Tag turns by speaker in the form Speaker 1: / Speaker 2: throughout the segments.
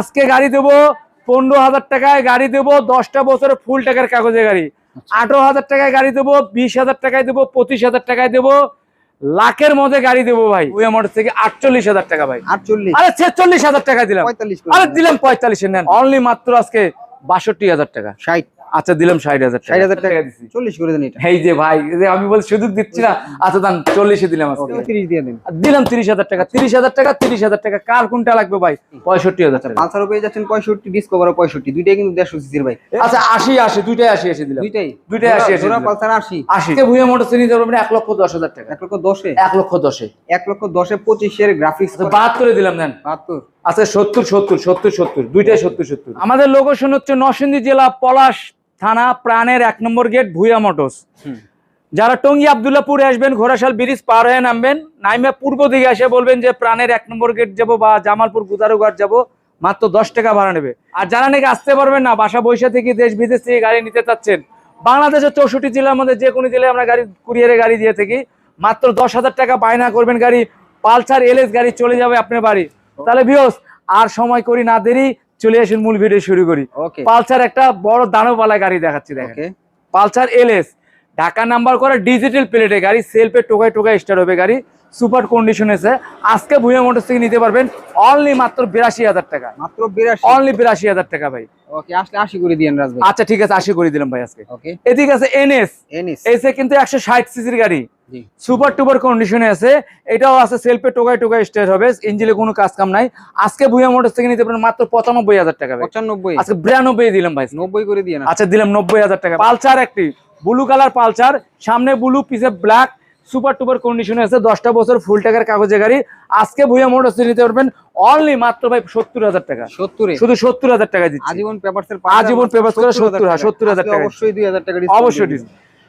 Speaker 1: আজকে গাড়ি দেবো পনেরো হাজার টাকায় গাড়ি দেবো দশটা বছরে ফুল টাকার কাগজে গাড়ি। আঠারো হাজার টাকায় গাড়ি দেবো বিশ হাজার টাকায় দেবো পঁচিশ হাজার টাকায় দেবো। লাখের মধ্যে গাড়ি দেবো ভাই। ওই মোটর থেকে আটচল্লিশ হাজার টাকা ভাই।
Speaker 2: আটচল্লিশ।
Speaker 1: আরে ছেচল্লিশ হাজার টাকা দিলাম।
Speaker 2: পঁয়তাল্লিশ
Speaker 1: আরে দিলাম। পঁয়তাল্লিশে নেন। অনলি মাত্র আজকে বাষট্টি হাজার টাকা।
Speaker 2: ষাট।
Speaker 1: আচ্ছা দিলাম ষাট হাজার
Speaker 2: ষাট হাজার টাকা।
Speaker 1: দিচ্ছি
Speaker 2: চল্লিশ করে দেন এটা।
Speaker 1: এই যে ভাই আমি বল সুযোগ দিচ্ছি না। আচ্ছা দান চল্লিশে দিলাম
Speaker 2: তিরিশ দিয়ে দেন।
Speaker 1: দিলাম তিরিশ হাজার টাকা। তিরিশ হাজার টাকা তিরিশ হাজার টাকা। কার কোনটা লাগবে ভাই? পঁয়ষট্টি হাজার টাকা।
Speaker 2: পালসারও পেয়ে যাচ্ছেন পঁয়ষট্টি ডিসকভারও পঁয়ষট্টি। দুইটাই কিন্তু দেড়শো সিসির ভাই।
Speaker 1: আচ্ছা আশি আশি দুইটাই আশি আশি দিলাম।
Speaker 2: দুইটাই?
Speaker 1: দুইটাই আশি আশি
Speaker 2: পালসার আশি।
Speaker 1: আশি। ভুয়া মোটর ধরবেন এক লক্ষ দশ হাজার টাকা।
Speaker 2: এক লক্ষ দশে?
Speaker 1: এক লক্ষ দশে।
Speaker 2: এক লক্ষ দশে পঁচিশের গ্রাফিক্স
Speaker 1: আচ্ছা বাহাত্তরে দিলাম নেন
Speaker 2: বাহাত্তর।
Speaker 1: আচ্ছা সত্তর সত্তর সত্তর সত্তর। দুইটাই সত্তর সত্তর। আমাদের লোকেশন হচ্ছে নরসিংদী জেলা পলাশ থানা প্রাণের এক নম্বর গেট ভুয়া মোটরস। যারা টঙ্গী আবদুল্লাপুরে আসবেন ঘোড়াশাল ব্রিজ পার হয়ে নামবেন নাইমে পূর্ব দিকে এসে বলবেন যে প্রাণের এক নম্বর গেট যাব বা জামালপুর গুদারুঘাট যাব মাত্র দশ টাকা ভাড়া নেবে। আর যারা নাকি আসতে পারবেন না বাসা বৈশা থেকে দেশ বিদেশ থেকে গাড়ি নিতে চাচ্ছেন বাংলাদেশের চৌষট্টি জেলার মধ্যে যে কোনো জেলায় আমরা গাড়ি কুরিয়ারে গাড়ি দিয়ে থাকি মাত্র দশ হাজার টাকা বায়না করবেন গাড়ি পালসার এলএস গাড়ি চলে যাবে আপনার বাড়ি। তাহলে বিয়স আর সময় করি না দেরি চলে আসুন মূল ভিডিও শুরু করি। পালসার একটা বড় দানবালা গাড়ি দেখাচ্ছি দেখেন। পালসার এলএস ঢাকা নাম্বার করা ডিজিটাল প্লেটে গাড়ি সেলফে টোকায় টোকায় স্টার্ট হবে গাড়ি। সুপার কন্ডিশন এসে আজকে ভুয়া মোটরস থেকে নিতে পারবেন অনলি মাত্র বিরাশি হাজার টাকা।
Speaker 2: মাত্র
Speaker 1: অনলি বিরাশি হাজার টাকা ভাই।
Speaker 2: ওকে আসলে আশি করে দিয়েন রাজ
Speaker 1: আচ্ছা ঠিক আছে আশি করে দিলাম ভাই আজকে।
Speaker 2: ওকে।
Speaker 1: এদিকে আছে এনএস
Speaker 2: এনিস
Speaker 1: এসে কিন্তু একশো ষাট সিসির গাড়ি। সুপার টুপার কন্ডিশনে আছে। এটাও আছে সেলফে টোকায় টোকায় স্টার্ট হবে। ইঞ্জিনে কোনো কাজ কাম নাই। আজকে ভুয়া মোটরস থেকে নিতে পারেন মাত্র পঁচানব্বই হাজার টাকা
Speaker 2: পঁচানব্বই।
Speaker 1: আজকে বিরানব্বই দিলাম ভাই।
Speaker 2: নব্বই করে দিয়ে
Speaker 1: আচ্ছা দিলাম নব্বই হাজার টাকা। পালসার একটি ব্লু কালার পালসার। সামনে ব্লু পিছে ব্ল্যাক সুপার টুপার কন্ডিশনে আছে দশটা বছর ফুল টাকার কাগজে গাড়ি। আজকে ভুয়া মোটরস নিতে পারবেন অনলি মাত্র ভাই সত্তর হাজার টাকা।
Speaker 2: সত্তর?
Speaker 1: শুধু সত্তর হাজার টাকা দিচ্ছি।
Speaker 2: আজীবন পেপারস এর
Speaker 1: আজীবন করে 70 হ্যাঁ, 70,000 টাকা।
Speaker 2: অবশ্যই দুই হাজার টাকা
Speaker 1: অবশ্যই।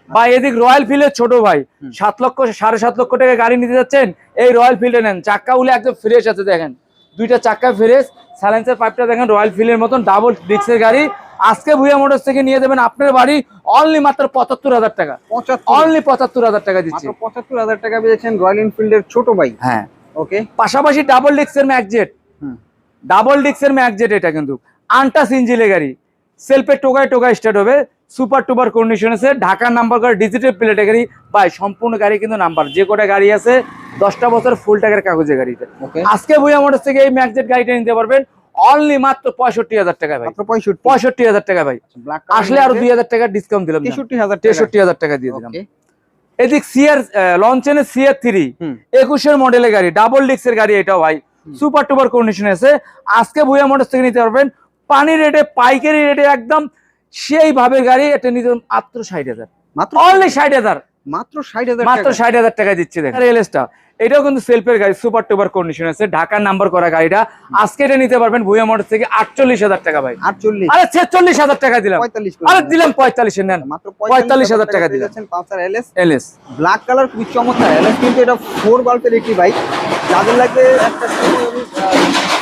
Speaker 1: বা এদিক রয়্যাল ফিল্ডের ছোট ভাই সাত লক্ষ সাড়ে সাত লক্ষ টাকা গাড়ি নিতে যাচ্ছেন। এই রয়্যাল ফিল্ডে নেন। চাক্কা উলে একদম ফ্রেশ আছে দেখেন। দুইটা চাক্কা ফ্রেশ সাইলেন্সার পাইপটা দেখেন রয়্যাল ফিল্ডের মতন ডাবল ডিক্সের গাড়ি। আজকে ভুয়া মোটরস থেকে নিয়ে দেবেন আপনার বাড়ি অনলি মাত্র পঁচাত্তর হাজার টাকা। অনলি পঁচাত্তর হাজার টাকা দিচ্ছি।
Speaker 2: পঁচাত্তর হাজার টাকা পেয়েছেন রয়্যাল এনফিল্ডের ছোট ভাই।
Speaker 1: হ্যাঁ।
Speaker 2: ওকে
Speaker 1: পাশাপাশি ডাবল ডিক্সের ম্যাকজেট ডাবল ডিক্সের ম্যাকজেট এটা কিন্তু। আনটাস ইঞ্জিনের গাড়ি। সেলফে টোকায় টোকায় স্টার্ট হবে। সুপার টুপার কন্ডিশন আছে ঢাকার নাম্বার করা ডিজিটাল প্লেটে গাড়ি। ভাই সম্পূর্ণ গাড়ি কিন্তু নাম্বার যে কটা গাড়ি আছে দশটা বছর ফুল টাকার কাগজে গাড়িতে
Speaker 2: ওকে
Speaker 1: আজকে বই মোটরস থেকে এই ম্যাকজেট গাড়িটা নিতে পারবেন। অনলি মাত্র পঁয়ষট্টি হাজার টাকা ভাই।
Speaker 2: পঁয়ষট্টি।
Speaker 1: হাজার টাকা ভাই। আসলে আরও দুই হাজার টাকা ডিসকাউন্ট দিলাম
Speaker 2: তেষট্টি হাজার
Speaker 1: তেষট্টি হাজার টাকা দিয়ে দিলাম। এদিক সিআর লঞ্চেনের সিআর থ্রি একুশের মডেলের গাড়ি ডাবল ডিক্সের গাড়ি এটাও ভাই। সুপার টুপার কন্ডিশন আছে। আজকে ভুয়া মোটরস থেকে নিতে পারবেন। পানি রেটে পাইকারি রেটে একদম সেইভাবে গাড়ি এটা নিতে মাত্র ষাট হাজার।
Speaker 2: মাত্র
Speaker 1: অনলি ষাট হাজার।
Speaker 2: মাত্র ষাট হাজার
Speaker 1: মাত্র
Speaker 2: টাকা।
Speaker 1: ষাট হাজার টাকা দিচ্ছে দেখেন। এলএসটা এটাও কিন্তু সেলফের গাড়ি সুপার টুপার কন্ডিশন আছে ঢাকার নাম্বার করা গাড়িটা। আজকে এটা নিতে পারবেন ভুয়া মোটর থেকে আটচল্লিশ হাজার টাকা ভাই।
Speaker 2: আটচল্লিশ।
Speaker 1: আরে ছেচল্লিশ হাজার টাকা দিলাম। আরে। দিলাম। পঁয়তাল্লিশে নেন।
Speaker 2: মাত্র
Speaker 1: পঁয়তাল্লিশ হাজার টাকা দিলাম।
Speaker 2: Pulsar LS
Speaker 1: LS
Speaker 2: black colour খুবই চমৎকার। এলএস কিন্তু এটা ফোর বাল্বের একটি বাইক যাদের লাগবে একটা সময়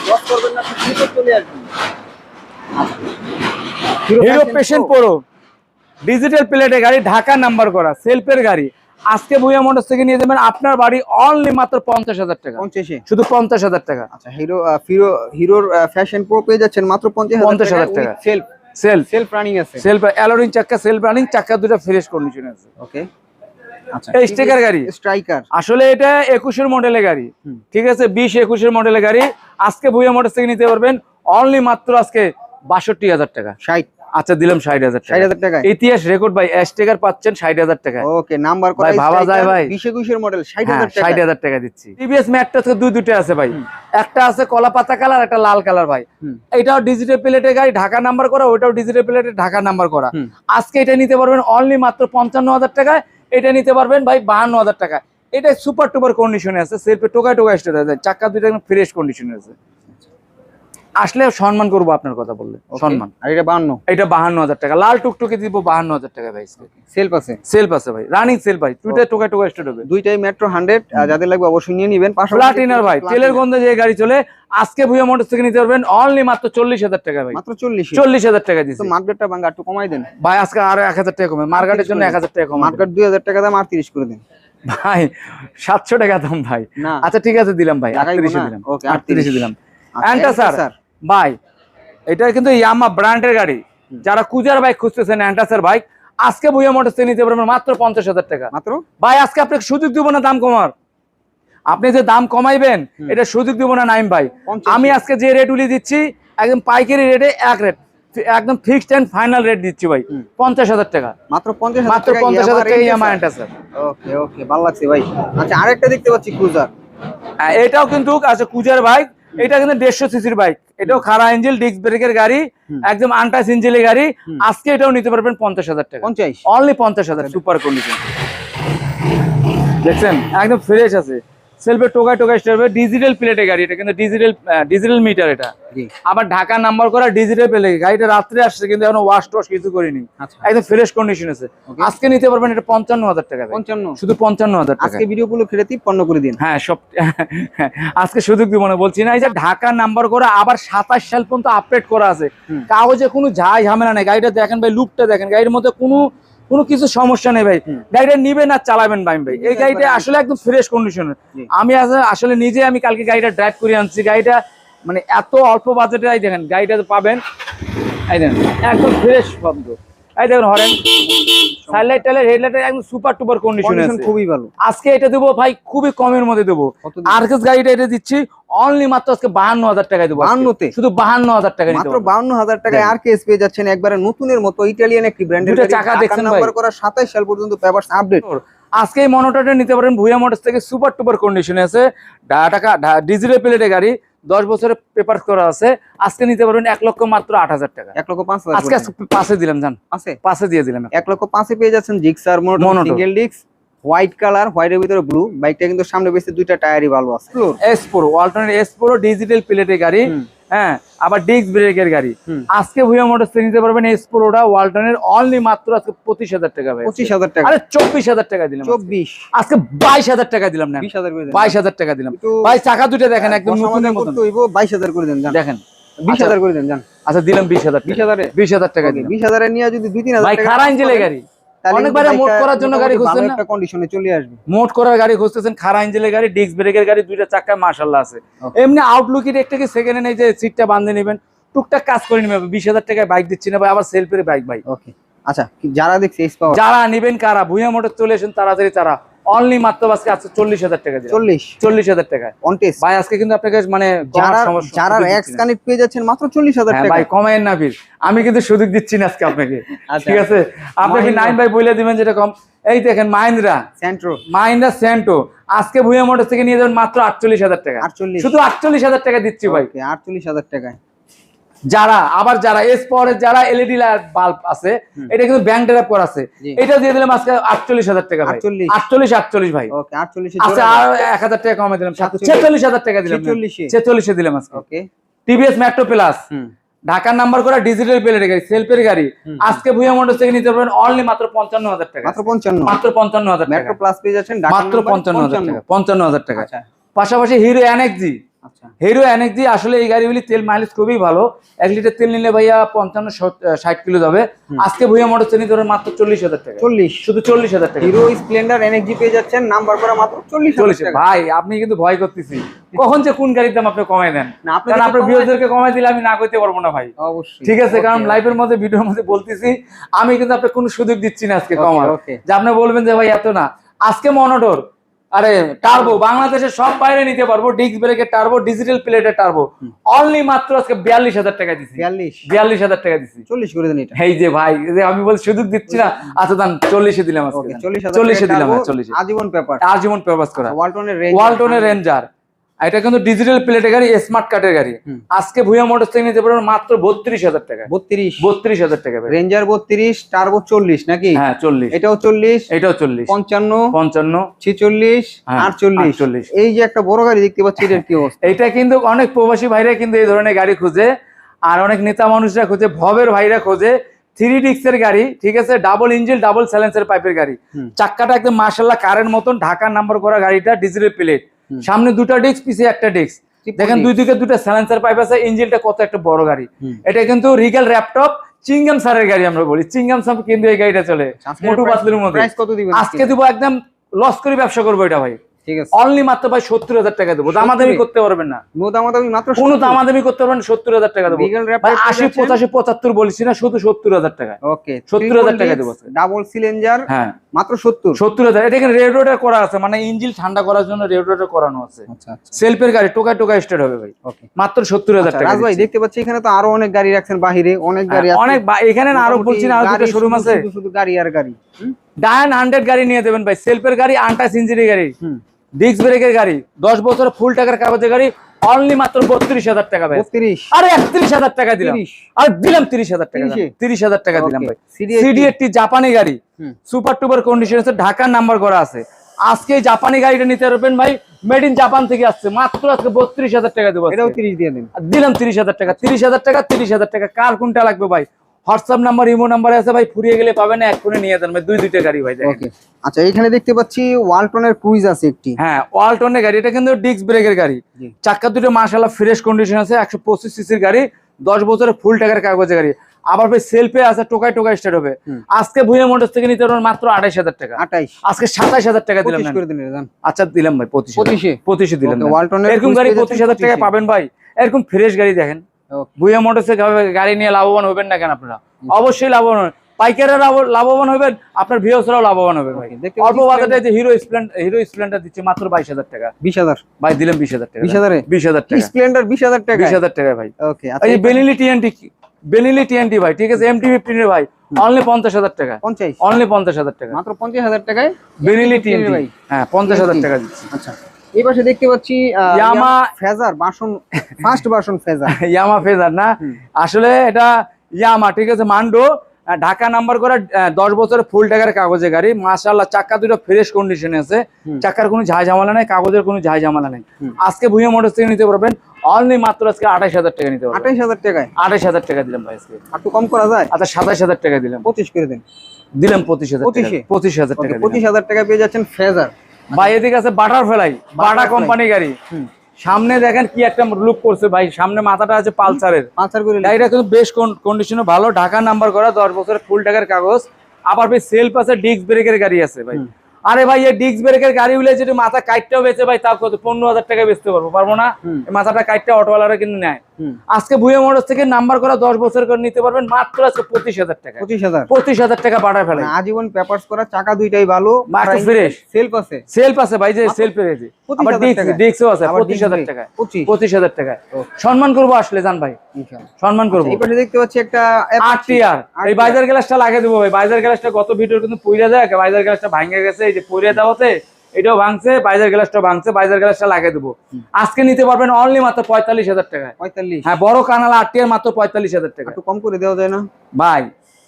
Speaker 2: লস করবেন না চলে আসবেন।
Speaker 1: হিরো পেশেন্ট প্রো ডিজিটাল প্লেটে গাড়ি ঢাকা নাম্বার করা সেলফের গাড়ি। আজকে ভুয়া মোটরস থেকে নিয়ে যাবেন আপনার বাড়ি অনলি মাত্র পঞ্চাশ হাজার টাকা।
Speaker 2: পঞ্চাশে?
Speaker 1: শুধু পঞ্চাশ হাজার টাকা।
Speaker 2: আচ্ছা হিরো হিরো হিরোর ফ্যাশন প্রো পেয়ে যাচ্ছেন মাত্র পঞ্চাশ
Speaker 1: 50,000 টাকা।
Speaker 2: সেলফ
Speaker 1: সেলফ
Speaker 2: সেলফ রানিং আছে।
Speaker 1: সেলফ অ্যালোরিং চাক্কা সেলফ রানিং চাক্কা দুটো ফ্রেশ কন্ডিশন আছে।
Speaker 2: ওকে আচ্ছা
Speaker 1: এই গাড়ি।
Speaker 2: স্ট্রাইকার
Speaker 1: আসলে এটা একুশের মডেলের গাড়ি। ঠিক আছে? বিশ একুশের মডেলের গাড়ি। আজকে ভুয়া মোটরস থেকে নিতে পারবেন। অনলি মাত্র আজকে বাষট্টি হাজার টাকা।
Speaker 2: ষাট।
Speaker 1: আচ্ছা দিলাম ষাট হাজার
Speaker 2: ষাট
Speaker 1: টাকা
Speaker 2: হাজার টাকা
Speaker 1: ইতিহাস রেকর্ড ভাই স্টেকার পাচ্ছেন ষাট হাজার টাকা
Speaker 2: ওকে নাম্বার করা
Speaker 1: ভাই, ভাবা যায় ভাই।
Speaker 2: বিশ একুশের মডেল ষাট
Speaker 1: হ্যাঁ
Speaker 2: হাজার
Speaker 1: ষাট
Speaker 2: টাকা
Speaker 1: হাজার টাকা দিচ্ছি। টিভিএস ম্যাটটা তো দুই দুটো আছে ভাই। একটা আছে কলা পাতা কালার একটা লাল কালার ভাই। এটাও ডিজিটাল প্লেটে গাড়ি ঢাকা নাম্বার করা ওটাও ডিজিটাল প্লেটে ঢাকা নাম্বার করা। আজকে এটা নিতে পারবেন অনলি মাত্র পঞ্চান্ন হাজার টাকায়। এটা নিতে পারবেন ভাই বাহান্ন হাজার টাকা এটা সুপার টুপার কন্ডিশনে আছে সেলফে টোকায় টোকায় স্টেট আছে চাক্কা একদম ফ্রেশ কন্ডিশনে আছে। আসলে সম্মান করব আপনার কথা বললে। সম্মান।
Speaker 2: আর এটা বান্ন
Speaker 1: এটা বাহান্ন হাজার টাকা। লাল টুকটুকে দিব বাহান্ন হাজার টাকা ভাই
Speaker 2: সেলফ আছে।
Speaker 1: সেলফ আছে ভাই। রানিং সেলফ ভাই। দুইটা টোকায় টোকায় স্টেট হবে।
Speaker 2: দুইটাই মেট্রো হান্ড্রেড যাদের লাগবে অবশ্যই নিয়ে নিবেন।
Speaker 1: প্লাটিনার ভাই। তেলের গন্ধে যে গাড়ি চলে আজকে ভুয়া মোটরস থেকে নিতে পারবেন। অনলি মাত্র চল্লিশ হাজার টাকা ভাই।
Speaker 2: মাত্র চল্লিশ।
Speaker 1: চল্লিশ হাজার টাকা দিচ্ছে
Speaker 2: মার্কেটটা ভাঙ্গা একটু কমাই দেন।
Speaker 1: ভাই আজকে আরও এক হাজার টাকা কমে মার্কেটের জন্য এক হাজার টাকা কমে
Speaker 2: মার্কেট দুই হাজার টাকা দাম আর তিরিশ করে দেন।
Speaker 1: ভাই সাতশো টাকা দাম ভাই। আচ্ছা ঠিক আছে দিলাম ভাই। আটত্রিশে? দিলাম।
Speaker 2: Okay,
Speaker 1: আটত্রিশে। দিলাম।
Speaker 2: আচ্ছা,
Speaker 1: অ্যান্টা
Speaker 2: Anta,
Speaker 1: স্যার
Speaker 2: sir।
Speaker 1: ভাই এটা কিন্তু ইয়ামা ব্র্যান্ডের গাড়ি। যারা কুজার বাইক খুঁজতেছেন অ্যান্টাসের বাইক আজকে বুয়া মোটরস নিতে পারবেন মাত্র পঞ্চাশ হাজার টাকা।
Speaker 2: মাত্র?
Speaker 1: ভাই আজকে আপনাকে সুযোগ দিব না দাম কমার। আপনি যে দাম কমাইবেন এটা সুযোগ দিব না নাইম ভাই। আমি আজকে যে রেট উলি দিচ্ছি একদম পাইকারি রেটে এক রেট একদম ফিক্সড এন্ড ফাইনাল রেট দিচ্ছি ভাই। পঞ্চাশ হাজার টাকা।
Speaker 2: মাত্র পঞ্চাশ
Speaker 1: মাত্র পঞ্চাশ হাজার টাকা ইয়ামা অ্যান্টাসের
Speaker 2: ওকে ওকে ভালো লাগছে ভাই। আচ্ছা আরেকটা দেখতে পাচ্ছি ক্রুজার
Speaker 1: হ্যাঁ, এটাও কিন্তু আছে কুজার বাইক এটা কিন্তু দেড়শো সিসির বাইক। এটাও খারা ইঞ্জিল ডিস্ক ব্রেকের গাড়ি একদম আনটাস ইঞ্জিলের গাড়ি। আজকে এটাও নিতে পারবেন পঞ্চাশ হাজার টাকা।
Speaker 2: পঞ্চাশ।
Speaker 1: অনলি পঞ্চাশ হাজার সুপার কন্ডিশন দেখছেন? একদম ফ্রেশ আছে। সেলফে টোকায় টোকায় স্টারবে ডিজিটাল প্লেটের গাড়ি এটা কিন্তু ডিজিটাল ডিজিটাল মিটার এটা। আবার ঢাকা নাম্বার করা ডিজিটাল প্লেট গাড়িটা রাত্রে আসছে কিন্তু এখন ওয়াশ টস কিছু করিনি।
Speaker 2: আচ্ছা।
Speaker 1: একদম ফ্রেশ কন্ডিশন আছে। আজকে নিতে পারবেন এটা পঞ্চান্ন হাজার টাকা
Speaker 2: পঞ্চান্ন।
Speaker 1: শুধু পঞ্চান্ন হাজার
Speaker 2: আজকে ভিডিও গুলো খেলে পণ্য করে দিন।
Speaker 1: হ্যাঁ সব আজকে সুযোগ দিব না বলছি না। এই যে ঢাকা নাম্বার করা আবার সাতাশ সাল পর্যন্ত আপডেট করা আছে। কাগজে কোনো ঝাই ঝামেলা নেই। গাড়িটা দেখেন ভাই লুকটা দেখেন। গাড়ির মধ্যে কোনো কোনো কিছু সমস্যা নেই ভাই। গাড়িটা নিবেন আর চালাবেন ভাই ভাই। এই গাড়িটা আসলে একদম ফ্রেশ কন্ডিশনের আমি আসলে নিজে আমি কালকে গাড়িটা ড্রাইভ করে আনছি। গাড়িটা মানে এত অল্প বাজেটে এই দেখেন গাড়িটা পাবেন এই দেখেন একদম ফ্রেশ শব্দ। এই দেখেন হরেন। একদম সুপার টুপার কন্ডিশন
Speaker 2: খুবই ভালো।
Speaker 1: আজকে এটা দেবো ভাই খুবই কমের মধ্যে দেবো। আরকেস গাড়িটা এটা দিচ্ছি অনলি মাত্র আজকে বাহান্ন হাজার টাকায় দেবো আজকে।
Speaker 2: 52 তে?
Speaker 1: শুধু বাহান্ন হাজার টাকা
Speaker 2: মাত্র। বাউন্ন হাজার টাকায় আর কেস পেয়ে যাচ্ছেন একবারে নতুনের মতো ইটালিয়ান একটি ব্র্যান্ডের
Speaker 1: চাকা দেখছেন?
Speaker 2: করা সাতাশ সাল পর্যন্ত আপডেট
Speaker 1: আজকে এই মনোটরটা নিতে পারেন ভুয়া মোটরস থেকে সুপার টুপার কন্ডিশনে আছে। টাকা ডিজিটাল প্লেটের গাড়ি দশ বছরের পেপার করা আছে। আজকে নিতে পারবেন এক লক্ষ মাত্র আট হাজার টাকা।
Speaker 2: এক লক্ষ পাঁচ হাজার
Speaker 1: আজকে পাশে দিলাম জান।
Speaker 2: আছে
Speaker 1: পাশে দিয়ে দিলাম
Speaker 2: এক লক্ষ পাঁচে পেয়ে যাচ্ছেন motor single disc white colour হোয়াইটের ভিতরে ব্লু বাইকটা কিন্তু সামনে বেশি দুইটা টায়ারই ভালো আছে।
Speaker 1: S pro alternate S pro digital প্লেটের গাড়ি। হ্যাঁ আবার ডিস্ক ব্রেকের গাড়ি। আজকে ভুয়া মোটরস নিতে পারবেন এস প্রোটা ওয়ালটনের অনলি মাত্র আজকে পঁচিশ হাজার টাকা ভাই।
Speaker 2: পঁচিশ হাজার টাকা।
Speaker 1: আরে চব্বিশ হাজার টাকা দিলাম
Speaker 2: চব্বিশ।
Speaker 1: আজকে বাইশ হাজার টাকা দিলাম না।
Speaker 2: বিশ হাজার
Speaker 1: বাইশ হাজার টাকা দিলাম। ভাই চাকা দুটো দেখেন একদম
Speaker 2: বাইশ হাজার করে দেন যান।
Speaker 1: দেখেন
Speaker 2: বিশ
Speaker 1: আচ্ছা।
Speaker 2: হাজার করে দেন যান।
Speaker 1: আচ্ছা দিলাম বিশ হাজার
Speaker 2: বিশ হাজার?
Speaker 1: বিশ হাজার টাকা দিলাম।
Speaker 2: বিশ হাজারে নিয়ে যদি দুই তিন হাজার
Speaker 1: গাড়ি। অনেকবারে মোট করার জন্য গাড়ি খুঁজছেন
Speaker 2: একটা কন্ডিশনে চলে আসবে।
Speaker 1: মোট করার গাড়ি খুঁজতেছেন খারা ইঞ্জিনের গাড়ি ডিস্ক ব্রেকের গাড়ি দুইটা চাকা আছে। এমনি আউটলুকের একটা কি সেকেন্ড যে সিটটা বাঁধে নেবেন টুকটাক কাজ করে নেবেন বিশ হাজার টাকায় বাইক দিচ্ছি না ভাই। আবার সেলফের বাইক ভাই।
Speaker 2: ওকে আচ্ছা যারা দেখছে
Speaker 1: যারা নিবেন কারা? ভুয়া মোটর চলে আসেন তাড়াতাড়ি তারা। অনলি মাত্র আজকে আছে চল্লিশ হাজার টাকা
Speaker 2: চল্লিশ।
Speaker 1: চল্লিশ হাজার টাকায়
Speaker 2: অন টেস্ট
Speaker 1: ভাই আজকে কিন্তু আপনাকে মানে
Speaker 2: যারা যারা এক্স কানেক্ট পেয়ে যাচ্ছেন মাত্র চল্লিশ হাজার
Speaker 1: হ্যাঁ
Speaker 2: টাকা।
Speaker 1: ভাই কমায়েন না ভিড় আমি কিন্তু সুযোগ দিচ্ছি না আজকে আপনাকে।
Speaker 2: আচ্ছা।
Speaker 1: ঠিক আছে? আপনাকে। নাইন ভাই বলে দিবেন যেটা কম। এই দেখেন মাহিন্দ্রা
Speaker 2: সেন্ট্রো
Speaker 1: মাহিন্দ্রা সেন্টো আজকে ভুয়া মোটর থেকে নিয়ে যাবেন মাত্র আটচল্লিশ হাজার টাকা।
Speaker 2: আটচল্লিশ।
Speaker 1: শুধু আটচল্লিশ হাজার টাকা দিচ্ছি ভাই।
Speaker 2: আটচল্লিশ হাজার টাকায়।
Speaker 1: যারা আবার যারা এস পাওয়ারের যারা এলইডি বাল্ব আছে এটা কিন্তু ব্যাংক ড্রাইভ করা আছে। এটা দিয়ে দিলাম আজকে আটচল্লিশ হাজার টাকা ভাই।
Speaker 2: 48
Speaker 1: আটচল্লিশ আটচল্লিশ ভাই। আচ্ছা আর এক হাজার টাকা কমে দিলাম। ছেচল্লিশ হাজার টাকা দিলাম।
Speaker 2: 46 এ?
Speaker 1: ছেচল্লিশে দিলাম আজকে।
Speaker 2: ওকে।
Speaker 1: টিভিএস মেট্রো প্লাস ঢাকার নাম্বার করা ডিজিটাল প্লেটের গাড়ি সেলফের গাড়ি। আজকে ভুয়া মোটর থেকে নিতে পারবেন অনলি মাত্র পঞ্চান্ন হাজার টাকা।
Speaker 2: মাত্র পঞ্চান্ন।
Speaker 1: মাত্র পঞ্চান্ন হাজার
Speaker 2: মেট্রো প্লাস পেয়ে যাচ্ছেন
Speaker 1: মাত্র পঞ্চান্ন হাজার টাকা। পঞ্চান্ন। হাজার টাকা।
Speaker 2: আচ্ছা।
Speaker 1: পাশাপাশি হিরো এনএক্সজি
Speaker 2: আচ্ছা
Speaker 1: হিরো এনএক্সজি আসলে এই গাড়িগুলি তেল মাইলেজ খুবই ভালো। এক লিটার তেল নিলে ভাইয়া পঞ্চান্ন ষাট কিলো যাবে। আজকে ভুয়া মোটর নিতে পারবেন মাত্র চল্লিশ হাজার টাকা।
Speaker 2: চল্লিশ।
Speaker 1: শুধু চল্লিশ হাজার টাকা।
Speaker 2: হিরো স্প্লেন্ডার এনএক্সজি পেয়ে যাচ্ছেন নাম্বার করা মাত্র চল্লিশ
Speaker 1: চল্লিশ ভাই আপনি কিন্তু ভয় করতেছি। কখন যে কোন গাড়ির দাম আপনি কমাই দেন? কারণ আপনার ভিউজদেরকে কমাই দিলে আমি না করতে পারব না ভাই।
Speaker 2: অবশ্যই।
Speaker 1: ঠিক আছে কারণ লাইভের মধ্যে ভিডিওর মধ্যে বলতেছি আমি কিন্তু আপনাকে কোনো সুযোগ দিচ্ছি না আজকে কমার. যে আপনি বলবেন যে ভাই এত না। আজকে মনোটর আরে টার্বো বাংলাদেশের সব বাইরে নিতে পারব ডিস্ক ব্রেকের টার্বো ডিজিটাল প্লেটের টার্বো অনলি মাত্র আজকে বিয়াল্লিশ হাজার টাকা দিছি।
Speaker 2: বিয়াল্লিশ?
Speaker 1: বিয়াল্লিশ হাজার টাকা দিছি।
Speaker 2: চল্লিশ করে দিন
Speaker 1: এই যে ভাই যে আমি বলছি সুযোগ দিচ্ছি না আচ্ছা দান চল্লিশে দিলাম আজকে।
Speaker 2: চল্লিশ
Speaker 1: দিলাম চল্লিশে।
Speaker 2: আজীবন পেপার
Speaker 1: আজীবন পেপার করা।
Speaker 2: ওয়ালটনের
Speaker 1: ওয়ালটনের রেঞ্জার এটা কিন্তু ডিজিটাল প্লেটের গাড়ি স্মার্ট কার্ডের গাড়ি। আজকে ভুয়া মোটর থেকে নিতে পারবেন মাত্র বত্রিশ হাজার টাকা।
Speaker 2: বত্রিশ।
Speaker 1: বত্রিশ হাজার টাকা
Speaker 2: রেঞ্জার বত্রিশ টার্বো চল্লিশ নাকি?
Speaker 1: হ্যাঁ চল্লিশ।
Speaker 2: এটাও চল্লিশ।
Speaker 1: এটাও চল্লিশ।
Speaker 2: পঞ্চান্ন।
Speaker 1: পঞ্চান্ন।
Speaker 2: ছেচল্লিশ।
Speaker 1: হ্যাঁ,
Speaker 2: আটচল্লিশ।
Speaker 1: চল্লিশ
Speaker 2: এই যে একটা বড় গাড়ি দেখতে পাচ্ছি এটার কি অবস্থা?
Speaker 1: এটা কিন্তু অনেক প্রবাসী ভাইরা কিন্তু এই ধরনের গাড়ি খুঁজে আর অনেক নেতা মানুষরা খুঁজে ভবের ভাইরা খোঁজে। থ্রি ডিক্সের গাড়ি ঠিক আছে? ডাবল ইঞ্জিন ডাবল স্যালেন্সের পাইপের গাড়ি। চাক্কাটা একদম মার্শাল্লাহ কারের মতন ঢাকার নাম্বার করা গাড়িটা ডিজিটাল প্লেট। সামনে দুটো ডিস্ক পিছিয়ে একটা ডিস্ক দেখেন। দুই দিকে দুটো স্যালেন্সার পাইপ আছে ইঞ্জিনটা কত একটা বড় গাড়ি। এটা কিন্তু রিগেল র্যাপটপ চিংগাম সারের গাড়ি আমরা বলি। চিংগাম সার কিন্তু এই গাড়িটা চলে। মোটু পাতলের মধ্যে। আজকে দিব একদম লস করে ব্যবসা করব এটা ভাই।
Speaker 2: ঠিক আছে।
Speaker 1: অনলি মাত্র ভাই সত্তর হাজার টাকা দেবো। দামাদামি
Speaker 2: 70
Speaker 1: করতে পারবেন না।
Speaker 2: দামাদামি মাত্র
Speaker 1: কোনো দামাদামি করতে পারবেন সত্তর হাজার টাকা দেবো। আশি পঁচাশি পঁচাত্তর বলছি না শুধু সত্তর হাজার টাকা।
Speaker 2: ওকে
Speaker 1: 70,000 টাকা দেবো।
Speaker 2: ডাবল সিলিন্ডার
Speaker 1: হ্যাঁ।
Speaker 2: মাত্র 70
Speaker 1: সত্তর হাজার। এটা এখানে করা আছে মানে ইঞ্জিন ঠান্ডা করার জন্য রেডিওটার করানো আছে।
Speaker 2: আচ্ছা আচ্ছা।
Speaker 1: সেলফের গাড়ি টোকায় টোকায় স্টার্ট হবে ভাই।
Speaker 2: ওকে
Speaker 1: মাত্র সত্তর হাজার টাকা
Speaker 2: ভাই দেখতে পাচ্ছি এখানে তো আরও অনেক গাড়ি রাখছেন বাহিরে অনেক গাড়ি
Speaker 1: হ্যাঁ, অনেক এখানে না
Speaker 2: আরও
Speaker 1: বলছি না আরও
Speaker 2: গাড়ি
Speaker 1: দুটো শোরুম
Speaker 2: শুধু-
Speaker 1: আছে।
Speaker 2: শুধু- গাড়ি আর গাড়ি?
Speaker 1: ডায়ন হান্ড্রেড গাড়ি নিয়ে দেবেন ভাই। সেলফের গাড়ি আন্টাস ইঞ্জিনের গাড়ি।
Speaker 2: হুম।
Speaker 1: ডিস্ক ব্রেকের গাড়ি দশ বছর ফুল টাকার কাগজের গাড়ি অনলি মাত্র বত্রিশ হাজার টাকা ভাই।
Speaker 2: 32
Speaker 1: আরে একত্রিশ হাজার টাকা দিলাম। আর দিলাম তিরিশ হাজার টাকা
Speaker 2: 30 এ?
Speaker 1: তিরিশ হাজার টাকা দিলাম. ভাই। সিডি একটি জাপানি গাড়ি। সুপার টুপার কন্ডিশন আছে ঢাকার নাম্বার করা আছে। আজকে জাপানি গাড়িটা নিতে পারবেন ভাই মেড ইন জাপান থেকে আসছে। মাত্র আজকে বত্রিশ হাজার টাকা দেবো।
Speaker 2: এটাও 30 দিয়ে দিন।
Speaker 1: আর দিলাম তিরিশ হাজার টাকা তিরিশ হাজার টাকা তিরিশ হাজার টাকা। কার কোনটা লাগবে ভাই? হোয়াটসঅ্যাপ নাম্বার ইমো নাম্বার আছে ভাই ফুরিয়ে গেলে পাবেন না এক ফোনে নিয়ে যান ভাই দুই দুইটা গাড়ি ভাই।
Speaker 2: ওকে। আচ্ছা এখানে দেখতে পাচ্ছি ওয়ালটনের ক্রুইজ আছে একটি।
Speaker 1: হ্যাঁ ওয়ালটনের গাড়ি এটা কিন্তু ডিস্ক ব্রেকের গাড়ি।
Speaker 2: জি।
Speaker 1: চাক্কা দুটো মার্শাল্লাহ ফ্রেশ কন্ডিশন আছে একশো পঁচিশ সিসির গাড়ি দশ বছরের ফুল টাকার কাগজের গাড়ি। আবার ভাই সেলফে আছে টোকায় টোকায় স্টার্ট হবে। আজকে ভুয়া মোটরস থেকে নিতে পারবেন মাত্র আঠাইশ হাজার টাকা।
Speaker 2: 28
Speaker 1: আজকে সাতাইশ হাজার টাকা দিলাম
Speaker 2: 25 করে দিন জান।
Speaker 1: আচ্ছা দিলাম ভাই পঁচিশ।
Speaker 2: 25 এ?
Speaker 1: পঁচিশে দিলাম
Speaker 2: ওয়ালটনের
Speaker 1: এরকম গাড়ি
Speaker 2: পেয়ে
Speaker 1: পঁচিশ
Speaker 2: যাচ্ছেন
Speaker 1: হাজার টাকা পাবেন ভাই। এরকম ফ্রেশ গাড়ি দেখেন. ভুয়া মোটরসে গাড়ি নিয়ে লাভবান হবেন না কেন আপনারা? অবশ্যই লাভবান হবেন। পাইকাররা লাভবান হবেন আপনার ভিওসরাও লাভবান হবে অল্প বাজারে যে হিরো স্প্লেন্ডার হিরো স্প্লেন্ডার দিচ্ছে মাত্র বাইশ হাজার টাকা।
Speaker 2: 20000
Speaker 1: ভাই দিলাম বিশ হাজার টাকা।
Speaker 2: 20,000 এ?
Speaker 1: বিশ হাজার টাকা।
Speaker 2: স্প্লেন্ডার 20000 টাকা?
Speaker 1: বিশ হাজার টাকা ভাই।
Speaker 2: ওকে আচ্ছা
Speaker 1: এই বেনিলি টিএনটি বেনিলি টিএনটি ভাই ঠিক আছে? এমটি ফিফটিন ভাই অনলি পঞ্চাশ হাজার টাকা।
Speaker 2: 50
Speaker 1: অনলি পঞ্চাশ হাজার টাকা।
Speaker 2: মাত্র 50000 টাকায়
Speaker 1: বেনিলি
Speaker 2: MT-15
Speaker 1: টিএনটি
Speaker 2: ভাই।
Speaker 1: হ্যাঁ পঞ্চাশ হাজার টাকা দিচ্ছি।
Speaker 2: আচ্ছা। এই পাশে দেখতে পাচ্ছি
Speaker 1: Yamaha
Speaker 2: Fazer version first version Fazer.
Speaker 1: Yamaha Fazer না? আসলে এটা ইয়ামা ঠিক আছে মান্ডো। ঢাকা নাম্বার করা দশ বছরের ফুল টাকার কাগজে গাড়ি। মাশাল্লাহ চাক্কা দুটো ফ্রেশ কন্ডিশনে আছে। চাক্কার কোনো ঝাই ঝামেলা নেই কাগজের কোনো ঝাই ঝামেলা নেই আজকে ভুঁইয়া মোটরস থেকে নিতে পারবেন। অনলি মাত্র আজকে আঠাইশ হাজার টাকা নিতে পারবেন।
Speaker 2: 28000 টাকায়?
Speaker 1: আঠাইশ হাজার টাকা দিলাম ভাই আজকে।
Speaker 2: একটু কম করা যায়?
Speaker 1: আচ্ছা সাতাইশ হাজার টাকা দিলাম।
Speaker 2: 25 করে দিন।
Speaker 1: দিলাম পঁচিশ হাজার টাকা।
Speaker 2: 25 এ?
Speaker 1: পঁচিশ হাজার টাকা দিলাম।
Speaker 2: 25000 টাকা পেয়ে যাচ্ছেন ফেজার।
Speaker 1: ভাই এদিকে আছে বাটার ফেলাই বাটা কোম্পানি গাড়ি। সামনে দেখেন কি একটা লুক করছে ভাই সামনে মাথাটা আছে পালসারের। গাড়িটা কিন্তু বেশ কন্ডিশনে ভালো ঢাকা নাম্বার করা দশ বছরের ফুল টাকার কাগজ। আবার ভাই সেলফ আছে ডিস্ক ব্রেকের গাড়ি আছে ভাই। আরে ভাই এই ডিস্ক ব্রেকের গাড়ি গুলো যদি মাথা কাইটটাও বেচে ভাই তাও কত? পনেরো হাজার টাকা বেচতে পারব পারব না? মাথাটা কাইটটা অটোওয়ালারা কিন্তু নেয়। আজকে ভুয়ে মোটরস থেকে নাম্বার করা দশ বছর করে নিতে পারবেন মাত্র আজকে পঁচিশ হাজার টাকা।
Speaker 2: 25000
Speaker 1: পঁচিশ হাজার টাকা বাটা ফেলাই
Speaker 2: মানে আজীবন পেপারস করা চাকা দুইটাই ভালো সেলফ আছে।
Speaker 1: সেলফ আছে ভাই যে সেলফ পেরেছে
Speaker 2: 25,000
Speaker 1: আবার ডিস্কও আছে পঁচিশ হাজার টাকা পঁচিশ। হাজার. সম্মান করব আসলে জান ভাই। সম্মান করব।
Speaker 2: এই দেখতে পাচ্ছি একটা
Speaker 1: আট টিয়ার এই
Speaker 2: RTR
Speaker 1: বাইজার গ্লাসটা লাগিয়ে দেবো ভাই। বাইজার গ্লাসটা গত ভিডিও কিন্তু পুইরা বাইজার গ্লাসটা ভাঙে গেছে এই যে পুইরা দেওয়াতে এটাও ভাঙছে বাইজার গ্লাসটা ভাঙছে বাইজার গ্লাসটা লাগিয়ে দেবো। আজকে নিতে পারবেন অনলি মাত্র পঁয়তাল্লিশ হাজার টাকায়।
Speaker 2: 45
Speaker 1: হ্যাঁ বড় কানাল আট টিয়ার মাত্র পঁয়তাল্লিশ হাজার টাকা
Speaker 2: একটু কম করে দেওয়া যায় না?
Speaker 1: ভাই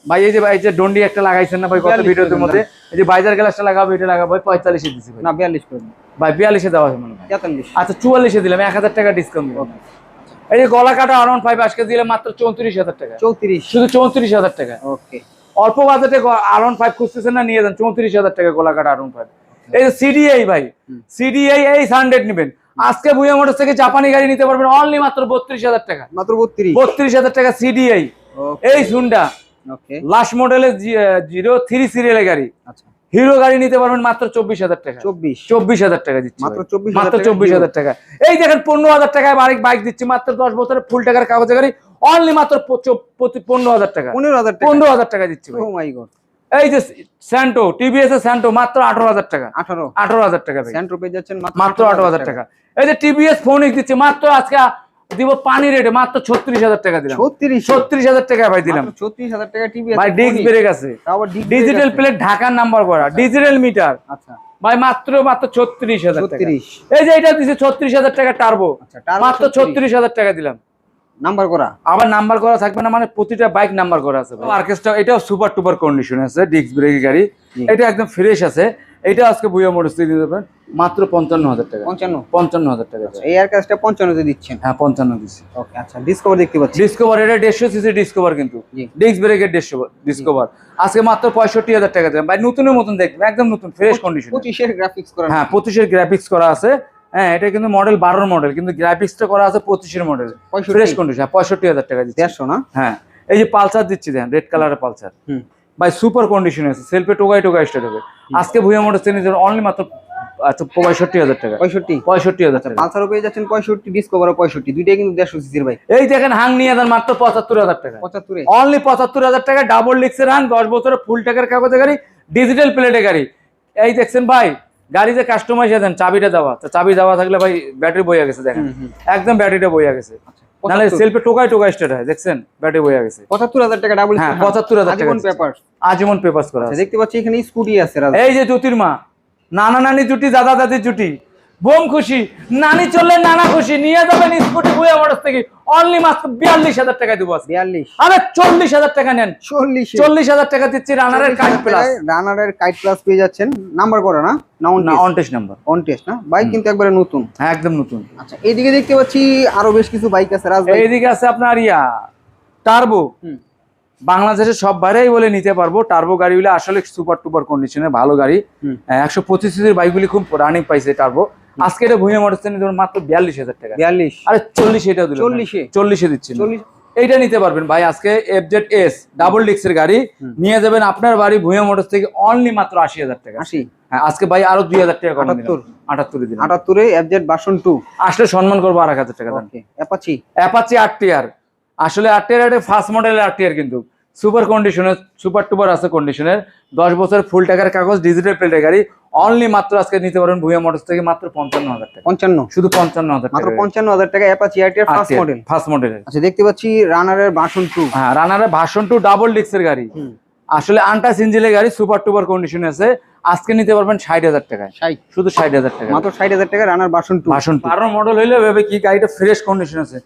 Speaker 1: ভাই এই যে ভাই যে ডন্ডি একটা লাগাইছেন না ভাই গত
Speaker 2: 42
Speaker 1: ভিডিওতে মধ্যে? এই যে বাইজার গ্লাসটা লাগাবো এটা লাগাবো পঁয়তাল্লিশে দিছি
Speaker 2: না 42 করে
Speaker 1: ভাই বিয়াল্লিশে দেওয়া হবে মনে হয়। আচ্ছা চুয়াল্লিশে দিলাম এক হাজার টাকা ডিসকাউন্ট এই যে গলা কাটা আরাউন্ড ফাইভ আজকে দিলাম মাত্র চৌত্রিশ হাজার টাকা
Speaker 2: 34
Speaker 1: শুধু চৌত্রিশ হাজার টাকা
Speaker 2: ওকে।
Speaker 1: অল্প বাজেটে আরন ফাইভ খুঁজতেছেন না নিয়ে যান চৌত্রিশ হাজার টাকা গোলা কাটা আরন ফাইভ এই যে সিডিআই ভাই সিডিআই এই হান্ড্রেড নেবেন। আজকে ভুয়া মোটর থেকে জাপানি গাড়ি নিতে পারবেন অনলি মাত্র বত্রিশ হাজার টাকা।
Speaker 2: মাত্র 32
Speaker 1: বত্রিশ হাজার টাকা সিডিআই এই সুন্ডা
Speaker 2: ওকে
Speaker 1: লাস্ট মডেলের জিরো থ্রি সিরিয়ালের গাড়ি।
Speaker 2: আচ্ছা।
Speaker 1: হিরো গাড়ি নিতে পারবেন মাত্র চব্বিশ হাজার টাকা।
Speaker 2: 24
Speaker 1: চব্বিশ হাজার টাকা দিচ্ছি
Speaker 2: মাত্র। 24,000
Speaker 1: মাত্র চব্বিশ। হাজার টাকা। এই দেখেন পনেরো হাজার টাকায় বাইক বাইক দিচ্ছি। মাত্র দশ বছরের ফুল টাকার কাগজে গাড়ি। অনলি মাত্র পনেরো হাজার টাকা।
Speaker 2: 15000 টাকা।
Speaker 1: পনেরো হাজার টাকা দিচ্ছি
Speaker 2: ও মাই গড
Speaker 1: এই যে স্যান্টো টিভিএস এর স্যান্টো মাত্র আঠারো হাজার টাকা।
Speaker 2: 18
Speaker 1: আঠারো হাজার টাকা ভাই।
Speaker 2: পেয়ে যাচ্ছেন
Speaker 1: মাত্র আঠারো হাজার টাকা। এই যে টিভিএস ফোনিক দিচ্ছে মাত্র আজকে দিব পানি রেটে মাত্র ছত্রিশ হাজার টাকা দিলাম।
Speaker 2: 36
Speaker 1: ছত্রিশ হাজার টাকা ভাই দিলাম।
Speaker 2: 36000 টাকা টিভি
Speaker 1: ভাই ডিস্ক বেড়ে গেছে। ডিজিটাল প্লেট ঢাকার নাম্বার করা ডিজিটাল মিটার
Speaker 2: আচ্ছা।
Speaker 1: ভাই মাত্র মাত্র ছত্রিশ হাজার টাকা।
Speaker 2: 36
Speaker 1: এই যে এটা দিচ্ছে ছত্রিশ হাজার টাকা টার্বো
Speaker 2: আচ্ছা টার্বো
Speaker 1: মাত্র ছত্রিশ হাজার টাকা দিলাম।
Speaker 2: নাম্বার করা?
Speaker 1: আবার নাম্বার করা থাকবে না মানে প্রতিটা বাইক নাম্বার করা আছে আর্কেস্ট্রা এটাও সুপার টুপার কন্ডিশন আছে ডিস্ক ব্রেক গাড়ি। এটা একদম ফ্রেশ আছে। এটা আজকে মোটরস দিতে মাত্র পঞ্চান্ন হাজার টাকা।
Speaker 2: 55
Speaker 1: পঞ্চান্ন? হাজার টাকা।
Speaker 2: এই 55 তে দিচ্ছেন?
Speaker 1: হ্যাঁ পঞ্চান্ন দিচ্ছি।
Speaker 2: ওকে আচ্ছা ডিসকভার দেখতে পাচ্ছি।
Speaker 1: ডিসকভার এটা দেড়শো সিসি ডিসকভার কিন্তু। ডিস্ক ব্রেকের দেড়শো ডিসকভার আজকে মাত্র পঁয়ষট্টি হাজার টাকা দেবেন ভাই নতুনের মতন দেখবেন একদম নতুন ফ্রেশ কন্ডিশন
Speaker 2: 25 এর। গ্রাফিক্স করা
Speaker 1: হ্যাঁ পঁচিশের গ্রাফিক্স করা আছে। হ্যাঁ এটা কিন্তু মডেল বারোর মডেল কিন্তু গ্রাফিক্সটা করা আছে পঁচিশের মডেল
Speaker 2: 65
Speaker 1: ফ্রেশ কন্ডিশন পঁয়ষট্টি হাজার টাকা দিচ্ছি।
Speaker 2: 150 না?
Speaker 1: হ্যাঁ এই যে পালসার দিচ্ছি দেখেন রেড কালারের পালসার। ভাই সুপার কন্ডিশন আছে সেলফে টোকাই টোকাই স্টার্ট হবে। আজকে ভুয়া মোটর শ্রেণি অনলি মাত্র আচ্ছা পঁয়ষট্টি হাজার টাকা।
Speaker 2: পঁয়ষট্টি।
Speaker 1: পঁয়ষট্টি হাজার টাকা।
Speaker 2: পেয়ে যাচ্ছেন পঁয়ষট্টি পঁয়ষট্টি। দুইটাই কিন্তু দেড়শো সিসির ভাই।
Speaker 1: এই দেখেন হাং নিয়ে যান মাত্র পঁচাত্তর হাজার টাকা।
Speaker 2: পঁচাত্তরে।
Speaker 1: অনলি পঁচাত্তর হাজার টাকা ডাবল ডিক্সের হাং দশ বছরের ফুল টাকার কাগজে গাড়ি ডিজিটাল প্লেটে গাড়ি। এই দেখছেন ভাই গাড়ি যে এসে দেন চাবিটা দেওয়া। তো চাবি দেওয়া থাকলে ভাই ব্যাটারি বইয়া গেছে দেখেন। একদম ব্যাটারিটা বইয়া গেছে। নাহলে সেলফে টোকাই টোকাই স্টার্ট হয় দেখছেন? ব্যাটারি বইয়া গেছে।
Speaker 2: পঁচাত্তর হাজার টাকা ডাবল
Speaker 1: হ্যাঁ, 75,000 টাকা দিচ্ছে।
Speaker 2: পেপার
Speaker 1: আজীবন পেপার্স করা আছে।
Speaker 2: দেখতে পাচ্ছি এখানে স্কুটি আছে
Speaker 1: এই যে জ্যোতির্মা নানা নানি জুটি দাদা দাদি জুটি। বোম খুশি নানি চললে নানা খুশি নিয়ে যাবেন স্কুটি বইয়া মোটর থেকে। অনলি মাত্র বিয়াল্লিশ হাজার টাকা দিব।
Speaker 2: বিয়াল্লিশ।
Speaker 1: আরে চল্লিশ হাজার টাকা নেন।
Speaker 2: চল্লিশ।
Speaker 1: চল্লিশ হাজার টাকা দিচ্ছি রানারের কাজ প্লাস
Speaker 2: রানারের কাইট প্লাস পেয়ে যাচ্ছেন। নাম্বার করে না না
Speaker 1: না on test number
Speaker 2: on test না? বাইক কিন্তু একবারে নতুন।
Speaker 1: হ্যাঁ একদম নতুন।
Speaker 2: আচ্ছা এইদিকে দেখতে পাচ্ছি আরও বেশ কিছু বাইক আছে।
Speaker 1: এইদিকে আছে আপনার ইয়া টার্বো। বাংলাদেশের সব বাইরেই বলে নিতে পারব টার্বো গাড়িগুলো আসলে সুপার টুপার কন্ডিশনে ভালো গাড়ি। একশো পঁচিশ সিসির বাইকগুলি খুব রানিং পাইছে টার্বো আজকে এটা ভুঁয়ে মোটর স্ট্যান্ড ধরুন মাত্র বিয়াল্লিশ হাজার টাকা।
Speaker 2: বিয়াল্লিশ।
Speaker 1: আরে চল্লিশ এটা দিল
Speaker 2: 40 এ?
Speaker 1: চল্লিশে দিচ্ছি
Speaker 2: চল্লিশ।
Speaker 1: এইটা নিতে পারবেন ভাই আজকে এফজেড এস ডাবল ডিক্সের গাড়ি। নিয়ে যাবেন আপনার বাড়ি ভুঁয়ে মোটরস থেকে অনলি মাত্র আশি হাজার টাকা।
Speaker 2: আশি।
Speaker 1: হ্যাঁ আজকে ভাই আরও দুই হাজার টাকা
Speaker 2: আটাত্তর।
Speaker 1: আটাত্তরে দিলাম
Speaker 2: আটাত্তরে এফজেড বাসন টু
Speaker 1: আসলে সম্মান করব আর এক হাজার টাকা দেন
Speaker 2: অ্যাপাচি
Speaker 1: অ্যাপাচি আট টিয়ার আসলে আট টিয়ার ফার্স্ট মডেলের আট টিয়ার কিন্তু। সুপার কন্ডিশনের সুপার টুপার আছে কন্ডিশনের। দশ বছর ফুল টাকার কাগজ ডিজিটাল প্লেটের গাড়ি। অনলি মাত্র আজকে নিতে পারেন ভুঁইয়া মোটরস থেকে মাত্র পঞ্চান্ন হাজার টাকা।
Speaker 2: পঞ্চান্ন?
Speaker 1: শুধু পঞ্চান্ন হাজার
Speaker 2: মাত্র পঞ্চান্ন হাজার টাকা Apache ITR first model
Speaker 1: first মডেলের
Speaker 2: আচ্ছা দেখতে পাচ্ছি রানারের বাসন টু
Speaker 1: হ্যাঁ রানারের ভার্সন টু ডাবল ডিক্সের গাড়ি। আসলে আন্টাস ইঞ্জিনের গাড়ি সুপার টুপার কন্ডিশন আছে। আজকে নিতে পারবেন ষাট হাজার টাকায়। শুধু ষাট হাজার টাকা।
Speaker 2: মাত্র ষাট হাজার টাকা রানার বাসন টু
Speaker 1: ভার্সন বারো মডেল হইলে ভেবে কি গাড়িটা ফ্রেশ কন্ডিশন আছে।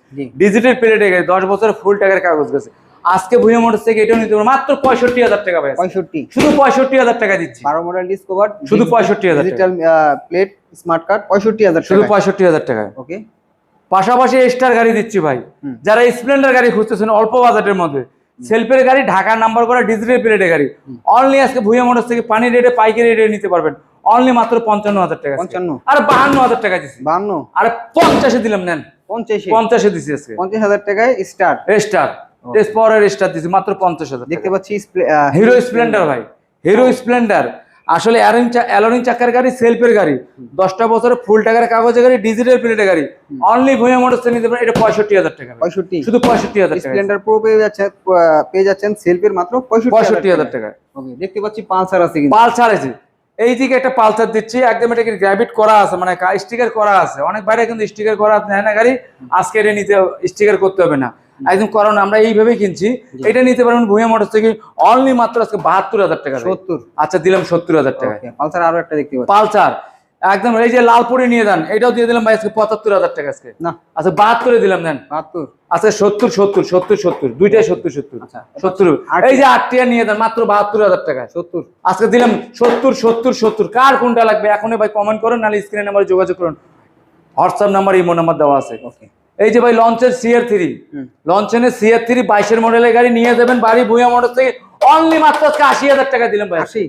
Speaker 1: ডিজিটাল প্লেটে গাড়ি দশ বছরের ফুল টাকার কাগজ গেছে। আজকে ভুঁইয়া মোটর থেকে এটাও নিতে পারবেন মাত্র পঁয়ষট্টি হাজার টাকা ভাই
Speaker 2: পঁয়ষট্টি।
Speaker 1: শুধু পঁয়ষট্টি হাজার টাকা দিচ্ছি।
Speaker 2: বারো মডেল ডিসকভার
Speaker 1: শুধু 65,000 হাজার
Speaker 2: ডিজিটাল প্লেট স্মার্ট কার্ড পঁয়ষট্টি হাজার
Speaker 1: শুধু পঁয়ষট্টি হাজার টাকা
Speaker 2: ওকে
Speaker 1: পাশাপাশি স্টার গাড়ি দিচ্ছি ভাই। যারা স্প্লেন্ডার গাড়ি খুঁজতেছেন অল্প বাজেটের মধ্যে সেলফের গাড়ি ঢাকা নাম্বার করা ডিজিটাল প্লেটের গাড়ি। অনলি আজকে ভুঁইয়া মোটর থেকে পানি রেটে পাইকারি রেটে নিতে পারবেন। অনলি মাত্র পঞ্চান্ন হাজার টাকা
Speaker 2: পঞ্চান্ন।
Speaker 1: আর বাহান্ন হাজার টাকা দিচ্ছি।
Speaker 2: বাহান্ন।
Speaker 1: আর পঞ্চাশে দিলাম নেন।
Speaker 2: পঞ্চাশে।
Speaker 1: পঞ্চাশে দিছি আজকে।
Speaker 2: পঞ্চাশ হাজার টাকায় স্টার
Speaker 1: স্টার স্পরের স্টার দিছি মাত্র পঞ্চাশ হাজার
Speaker 2: দেখতে পাচ্ছি
Speaker 1: হিরো স্প্লেন্ডার ভাই। হিরো স্প্লেন্ডার আসলে অ্যালোরিং চাকার গাড়ি সেলফের গাড়ি। দশটা বছরের ফুল টাকার কাগজের গাড়ি ডিজিটাল প্লেটের গাড়ি। অনলি ভুঁইয়া মোটরস নিতে পারেন এটা পঁয়ষট্টি হাজার টাকা।
Speaker 2: পঁয়ষট্টি।
Speaker 1: শুধু পঁয়ষট্টি হাজার
Speaker 2: স্প্লেন্ডার প্রো পেয়ে যাচ্ছেন পেয়ে যাচ্ছেন সেলফের মাত্র পঁয়ষট্টি
Speaker 1: পঁয়ষট্টি হাজার টাকা।
Speaker 2: দেখতে পাচ্ছি পালসার আছে
Speaker 1: পালসার আছে। এই দিকে একটা পালসার দিচ্ছি একদম এটা গ্র্যাভিট করা আছে? মানে স্টিকার করা আছে। অনেক বাইরে কিন্তু স্টিকার করা নেয় না গাড়ি। আজকে এটা নিতে স্টিকার করতে হবে না। একদম কারণ আমরা এইভাবে কিনছি। এটা নিতে পারবেন ভুঁইয়া মোটরস থেকে অনলি মাত্র আজকে বাহাত্তর হাজার টাকা
Speaker 2: সত্তর।
Speaker 1: আচ্ছা দিলাম সত্তর হাজার টাকা
Speaker 2: পালসার আরও একটা দেখতে
Speaker 1: পালসার একদম এই যে লালপুরি নিয়ে যান এটাও দিয়ে দিলাম ভাই আজকে পঁচাত্তর হাজার টাকা আজকে।
Speaker 2: না।
Speaker 1: আচ্ছা বাহাত্তরে দিলাম দেন।
Speaker 2: বাহাত্তর।
Speaker 1: আচ্ছা সত্তর সত্তর সত্তর সত্তর দুইটাই সত্তর। সত্তর
Speaker 2: আচ্ছা,
Speaker 1: সত্তর। এই যে আটটিয়া নিয়ে দেন মাত্র বাহাত্তর হাজার টাকা
Speaker 2: সত্তর।
Speaker 1: আজকে দিলাম সত্তর সত্তর সত্তর। কার কোনটা লাগবে? এখনই ভাই কমেন্ট করুন নাহলে স্ক্রিনে নাম্বারে যোগাযোগ করুন। হোয়াটসঅ্যাপ নাম্বার ইমো নাম্বার দেওয়া আছে।
Speaker 2: ওকে।
Speaker 1: এই যে ভাই লঞ্চের সিআর থ্রি। লঞ্চের সিআর থ্রি বাইশের মডেলের গাড়ি নিয়ে যাবেন বাড়ি ভুঁইয়া মোটর থেকে অনলি মাত্র আজকে আশি হাজার টাকা দিলাম ভাই।
Speaker 2: আশি?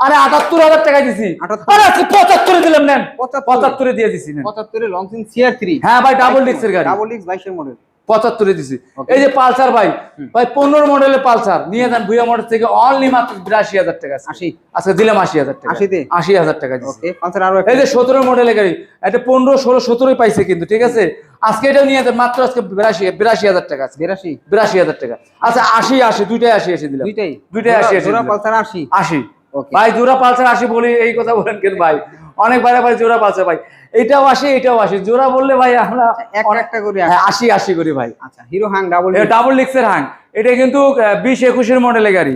Speaker 1: আরে আটাত্তর হাজার টাকা দিছি।
Speaker 2: 78
Speaker 1: আরে আজকে পঁচাত্তরে দিলাম নেন।
Speaker 2: পঁচাত্তর।
Speaker 1: দিয়ে দিছি
Speaker 2: পঁচাত্তরে লঞ্চিং সিআর থ্রি
Speaker 1: হ্যাঁ ভাই ডাবল ডিক্সের গাড়ি।
Speaker 2: ডাবল ডিক্স বাইশের মডেল
Speaker 1: পঁচাত্তরে দিছি। এই যে পালসার ভাই ভাই পনেরো মডেলের পালসার নিয়ে যান ভুইয়া মোটর থেকে অনলি মাত্র বিরাশি হাজার টাকা।
Speaker 2: আশি।
Speaker 1: আজকে দিলাম আশি হাজার টাকা।
Speaker 2: আশিতে?
Speaker 1: আশি হাজার টাকা এই যে সতেরো মডেলের গাড়ি এটা পনেরো ষোলো সতেরোই পাইছে কিন্তু ঠিক আছে? আজকে এটা নিয়ে মাত্র আজকে বিরাশি বিরাশি হাজার টাকা আছে
Speaker 2: বিরাশি?
Speaker 1: বিরাশি হাজার টাকা। আচ্ছা আশি আশি দুইটাই আশি আশি দিলাম।
Speaker 2: দুইটাই?
Speaker 1: দুইটাই আশি আশি।
Speaker 2: পালসার আশি?
Speaker 1: আশি। ভাই জোড়া পালসার আশি বলি এই কথা বলেন কেন ভাই? অনেক বাইরে ভাই জোড়া পালসার ভাই। এটাও আসে এটাও আসে জোড়া বললে ভাই আমরা
Speaker 2: একটা করি করে
Speaker 1: হ্যাঁ, আশি আশি করি ভাই।
Speaker 2: আচ্ছা hero Hang double
Speaker 1: double ডিক্সের Hang. এটা কিন্তু বিশ একুশের মডেলের গাড়ি।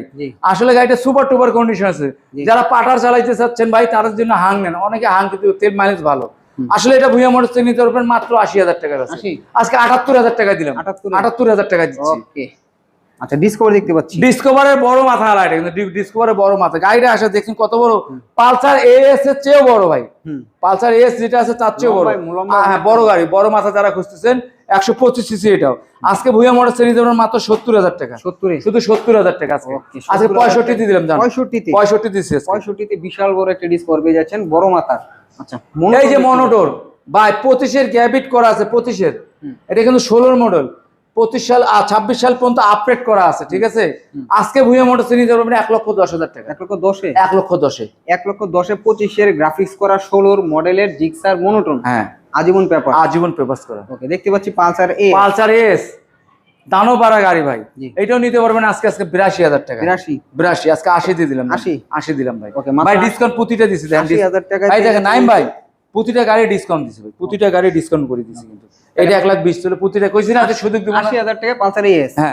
Speaker 1: আসলে গাড়িটা সুপার টুপার কন্ডিশন আছে। যারা পাটার চালাইতে চাচ্ছেন ভাই তাদের জন্য হাং নেন। অনেকে হাং কিন্তু তেল মাইলেজ ভালো। আসলে এটা ভুইয়া মোটর থেকে নিতে পারবেন মাত্র আশি হাজার টাকার আছে। আজকে আটাত্তর হাজার টাকা দিলাম। আটাত্তর হাজার। টাকা দিচ্ছি।
Speaker 2: আচ্ছা ডিসকভার দেখতে পাচ্ছি।
Speaker 1: ডিসকভারের বড় মাথা আলা এটা কিন্তু ডিসকভারের বড় মাথা। গাড়িটা আসে দেখছেন কত বড়? পালসার এএস এর চেয়েও বড় ভাই। পালসার এস যেটা আছে তার চেয়েও বড়। হ্যাঁ বড় গাড়ি। বড় মাথা যারা খুঁজতেছেন একশো পঁচিশ সিসি এটাও। আজকে ভুইয়া মোটর শ্রেণি দেবেন মাত্র সত্তর হাজার টাকা।
Speaker 2: সত্তরে
Speaker 1: শুধু সত্তর হাজার টাকা আজকে। আজকে
Speaker 2: 70,000
Speaker 1: পঁয়ষট্টি দিলাম
Speaker 2: পঁয়ষট্টিতে। পঁয়ষট্টিতে বিশাল বড় একটা ডিসকভার পেয়ে যাচ্ছেন বড় আচ্ছা
Speaker 1: এই যে মনোটর ভাই পঁচিশের গ্যাবিট করা আছে? পঁচিশের? এটা কিন্তু ষোলোর মডেল। পঁচিশ সাল ছাব্বিশ সাল পর্যন্ত আপডেট করা আছে ঠিক আছে? আজকে ভুয়া মোটর নিতে পারবেন এক লক্ষ দশ হাজার টাকা।
Speaker 2: এক লক্ষ দশে?
Speaker 1: এক লক্ষ দশে।
Speaker 2: এক লক্ষ দশে পঁচিশের গ্রাফিক্স করা ষোলোর মডেলের জিক্সার মনোটন।
Speaker 1: হ্যাঁ।
Speaker 2: আজীবন পেপার
Speaker 1: আজীবন পেপার করা।
Speaker 2: ওকে দেখতে পাচ্ছি পালসার এ
Speaker 1: পালসার এস দানো পাড়া গাড়ি ভাই। এটাও নিতে পারবেন আজকে আজকে বিরাশি হাজার টাকা।
Speaker 2: বিরাশি?
Speaker 1: বিরাশি আজকে আশি দিয়ে দিলাম
Speaker 2: 80?
Speaker 1: আশি? দিলাম ভাই।
Speaker 2: ওকে,
Speaker 1: ভাই ডিসকাউন্ট প্রতিটা দিছি
Speaker 2: আশি হাজার টাকা
Speaker 1: ভাই দেখেন নাইম ভাই প্রতিটা গাড়ি ডিসকাউন্ট দিছি ভাই। প্রতিটা গাড়ি ডিসকাউন্ট করে দিছি কিন্তু। এটা এক লাখ বিশ চলে প্রতিটা কইছি না শুধু
Speaker 2: আশি হাজার টাকা পাঁচ
Speaker 1: হ্যাঁ।